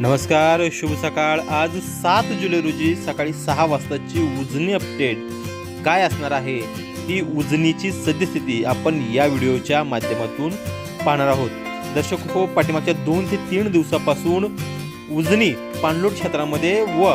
नमस्कार शुभ सकाळ. आज सात जुलै रोजी सकाळी सहा वाजताची उजनी अपडेट काय असणार आहे? ती उजनीची सद्यस्थिती आपण या व्हिडिओच्या माध्यमातून पाहणार आहोत. दर्शक हो पाठीमागच्या दोन ते तीन दिवसापासून उजनी पाणलोट क्षेत्रामध्ये व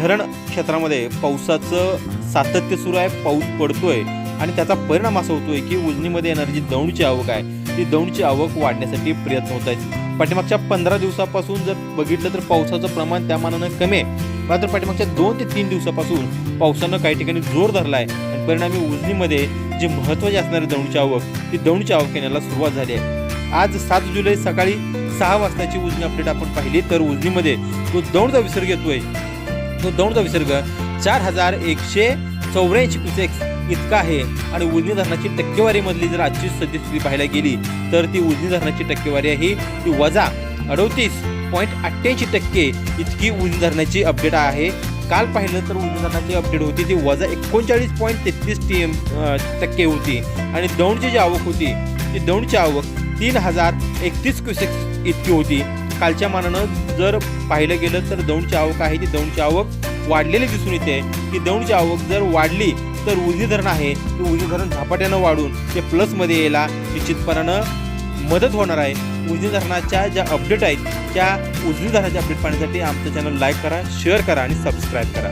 धरण क्षेत्रामध्ये पावसाचं सातत्य सुरू आहे पाऊस पडतोय आणि त्याचा परिणाम असा होतोय की उजनीमध्ये येणारी जी दौंडची आवक आहे. ती दौंडची आवक वाढण्यासाठी प्रयत्न होत आहेत. पाठीमागच्या पंधरा दिवसापासून जर बघितलं तर पावसाचं प्रमाण त्या मानानं कमी आहे. मात्र पाठीमागच्या दोन ते तीन दिवसापासून पावसानं काही ठिकाणी जोर धरला आहे आणि परिणामी उजनीमध्ये जी महत्त्वाची असणारी दौंडची आवक ती दौंडची आवक येण्याला सुरुवात झाली आहे. आज सात जुलै सकाळी सहा वाजताची उजनी अपडेट आपण पाहिली. तर उजनीमध्ये तो दौंडचा विसर्ग येतोय तो दौंडचा विसर्ग चार हजार एकशे चौऱ्याऐंशी क्युसेक्स इतका आहे. आणि उजनी धरणाची टक्केवारीमधली जर आजची सद्यस्थिती पाहायला गेली तर ती उजनी धरणाची टक्केवारी आहे. ती वजा अडतीस पॉईंट अठ्ठ्याऐंशी टक्के इतकी उजनी धरणाची अपडेट आहे. काल पाहिलं तर उजनी धरणाची अपडेट होती. ती वजा एकोणचाळीस पॉईंट तेहतीस टी एम टक्के होती. आणि दौंडची जी आवक होती ती दौंडची आवक तीन हजार एकतीस क्युसेक्स इतकी होती. कालच्या मानानं जर पाहिलं गेलं तर दौंडची आवक आहे. ती दौंडची आवक वाढलेले दिसून येते की दौंडची आवक जर वाढली तर उजी धरण आहे. ते उजी धरण झपाट्यानं वाढून ते प्लसमध्ये यायला निश्चितपणानं मदत होणार आहे. उजनी धरणाच्या ज्या अपडेट आहेत त्या उजनी धरणाच्या अपडेट पाहण्यासाठी आमचं चॅनल लाईक करा शेअर करा आणि सबस्क्राईब करा.